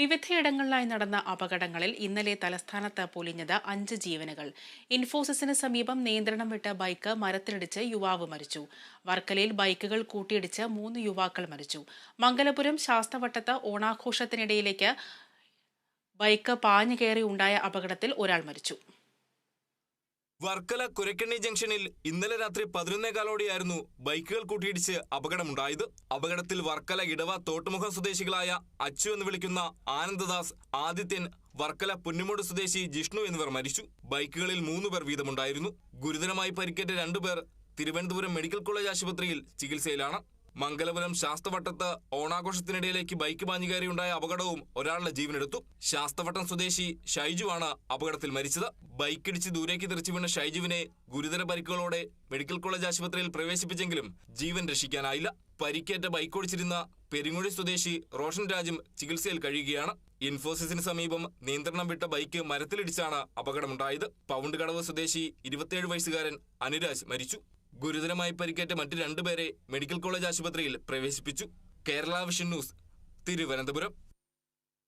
വിവിധയിടങ്ങളിലായി നടന്ന അപകടങ്ങളിൽ ഇന്നലെ തലസ്ഥാനത്ത് പൊലിഞ്ഞത് അഞ്ച് ജീവനുകൾ. ഇൻഫോസിസിന് സമീപം നിയന്ത്രണം വിട്ട ബൈക്ക് മരത്തിലിടിച്ച് യുവാവ് മരിച്ചു. വർക്കലയിൽ ബൈക്കുകൾ കൂട്ടിയിടിച്ച് മൂന്ന് യുവാക്കൾ മരിച്ചു. മംഗലപുരം ശാസ്തവട്ടത്ത് ഓണാഘോഷത്തിനിടയിലേക്ക് ബൈക്ക് പാഞ്ഞു കയറി ഉണ്ടായ അപകടത്തിൽ ഒരാൾ മരിച്ചു. വർക്കല കുരക്കണ്ണി ജംഗ്ഷനിൽ ഇന്നലെ രാത്രി പതിനൊന്നേകാലോടെയായിരുന്നു ബൈക്കുകൾ കൂട്ടിയിടിച്ച് അപകടമുണ്ടായത്. അപകടത്തിൽ വർക്കല ഇടവ തോട്ടുമുഖം സ്വദേശികളായ അച്ചു എന്ന് വിളിക്കുന്ന ആനന്ദദാസ് ആദിത്യൻ വർക്കല പുന്നുമൂട് സ്വദേശി ജിഷ്ണു എന്നിവർ മരിച്ചു. ബൈക്കുകളിൽ മൂന്ന് പേർ വീതമുണ്ടായിരുന്നു. ഗുരുതരമായി പരിക്കേറ്റ രണ്ടുപേർ തിരുവനന്തപുരം മെഡിക്കൽ കോളേജ് ആശുപത്രിയിൽ ചികിത്സയിലാണ്. മംഗലപുരം ശാസ്തവട്ടത്ത് ഓണാഘോഷത്തിനിടയിലേക്ക് ബൈക്ക് പാഞ്ഞുകയറിയുണ്ടായ അപകടവും ഒരാളുടെ ജീവനെടുത്തു. ശാസ്തവട്ടം സ്വദേശി ഷൈജുവാണ് അപകടത്തിൽ മരിച്ചത്. ബൈക്കിടിച്ച് ദൂരേക്ക് തെറിച്ചു വീണ ഷൈജുവിനെ ഗുരുതര പരിക്കുകളോടെ മെഡിക്കൽ കോളേജ് ആശുപത്രിയിൽ പ്രവേശിപ്പിച്ചെങ്കിലും ജീവൻ രക്ഷിക്കാനായില്ല. പരിക്കേറ്റ ബൈക്ക് ഓടിച്ചിരുന്ന പെരിങ്ങുഴി സ്വദേശി റോഷൻ രാജും ചികിത്സയിൽ കഴിയുകയാണ്. ഇൻഫോസിസിന് സമീപം നിയന്ത്രണം വിട്ട ബൈക്ക് മരത്തിലിടിച്ചാണ് അപകടമുണ്ടായത്. പൗണ്ട് കടവ് സ്വദേശി ഇരുപത്തിയേഴ് വയസ്സുകാരൻ അനുരാജ് മരിച്ചു. ഗുരുതരമായി പരിക്കേറ്റ മറ്റ് രണ്ടുപേരെ മെഡിക്കൽ കോളേജ് ആശുപത്രിയിൽ പ്രവേശിപ്പിച്ചു. Kerala vision news Thiruvananthapuram.